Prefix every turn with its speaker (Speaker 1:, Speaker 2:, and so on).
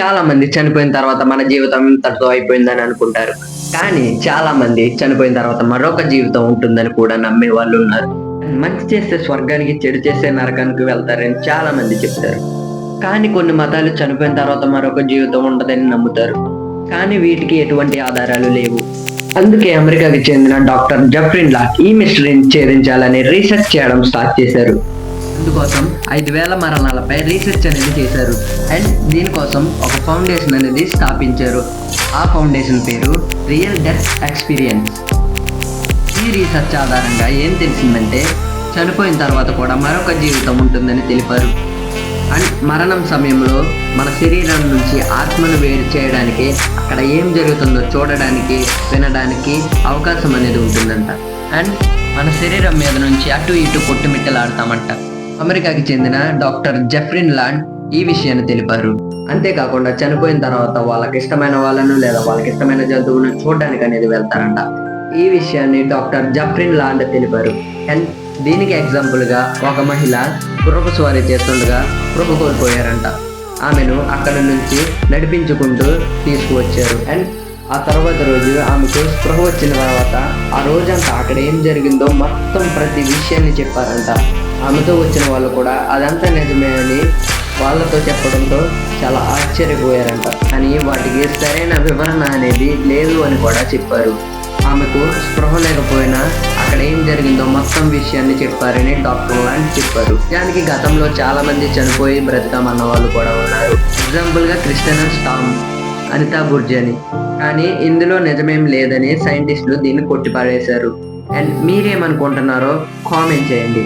Speaker 1: చాలా మంది చనిపోయిన తర్వాత మన జీవితం ఇంతటితో అయిపోయిందని అనుకుంటారు. కానీ చాలా మంది చనిపోయిన తర్వాత మరొక జీవితం ఉంటుందని కూడా నమ్మే వాళ్ళు ఉన్నారు. మంచి చేస్తే స్వర్గానికి చెడు చేస్తే నరకానికి వెళ్తారని చాలా మంది చెప్తారు. కానీ కొన్ని మతాలు చనిపోయిన తర్వాత మరొక జీవితం ఉండదని నమ్ముతారు. కానీ వీటికి ఎటువంటి ఆధారాలు లేవు. అందుకే అమెరికాకి చెందిన డాక్టర్ జఫ్రిన్ లాక్ ఈ మిస్టరీని ఛేదించాలని రీసెర్చ్ చేయడం స్టార్ట్ చేశారు. అందుకోసం ఐదు వేల మరణాలపై రీసెర్చ్ అనేది చేశారు. అండ్ దీనికోసం ఒక ఫౌండేషన్ అనేది స్థాపించారు. ఆ ఫౌండేషన్ పేరు రియల్ డెత్ ఎక్స్పీరియన్స్ ఈ రీసెర్చ్ ఆధారంగా ఏం తెలిసిందంటే చనిపోయిన తర్వాత కూడా మరొక జీవితం ఉంటుందని తెలిపారు. అండ్ మరణం సమయంలో మన శరీరం నుంచి ఆత్మను వేరు చేయడానికి అక్కడ ఏం జరుగుతుందో చూడడానికి వినడానికి అవకాశం అనేది ఉంటుందంట. అండ్ మన శరీరం మీద నుంచి అటు ఇటు కొట్టుమిట్టలాడతామంట. అమెరికాకి చెందిన డాక్టర్ జెఫ్రిన్ లాండ్ ఈ విషయాన్ని తెలిపారు. అంతేకాకుండా చనిపోయిన తర్వాత వాళ్ళకి ఇష్టమైన వాళ్ళను లేదా వాళ్ళకి ఇష్టమైన జంతువులను చూడడానికి అనేది వెళ్తారంట. ఈ విషయాన్ని డాక్టర్ జఫ్రిన్ లాండ్ తెలిపారు. అండ్ దీనికి ఎగ్జాంపుల్గా ఒక మహిళ గుర్రపు స్వారీ చేస్తుండగా కృప కోల్పోయారంట. ఆమెను అక్కడ నుంచి నడిపించుకుంటూ తీసుకువచ్చారు. అండ్ ఆ తర్వాత రోజు ఆమెకు స్పృహ వచ్చిన తర్వాత ఆ రోజంతా అక్కడ ఏం జరిగిందో మొత్తం ప్రతి విషయాన్ని చెప్పారంట. ఆమెతో వచ్చిన వాళ్ళు కూడా అదంతా నిజమే అని వాళ్ళతో చెప్పడంతో చాలా ఆశ్చర్యపోయారంట. కానీ వాటికి సరైన వివరణ అనేది లేదు అని కూడా చెప్పారు. ఆమెకు స్పృహ లేకపోయినా అక్కడ ఏం జరిగిందో మొత్తం విషయాన్ని చెప్పారని డాక్టర్ లాంటి చెప్పారు. దానికి గతంలో చాలా మంది చనిపోయి బ్రతకమన్న వాళ్ళు కూడా ఉన్నారు. ఎగ్జాంపుల్గా క్రిస్టియన్ స్టామ్. అనితా బుర్జని కానీ ఇందులో నిజమేం లేదని సైంటిస్టులు దీన్ని కొట్టిపారేశారు. అండ్ మీరేమనుకుంటున్నారో కామెంట్ చేయండి.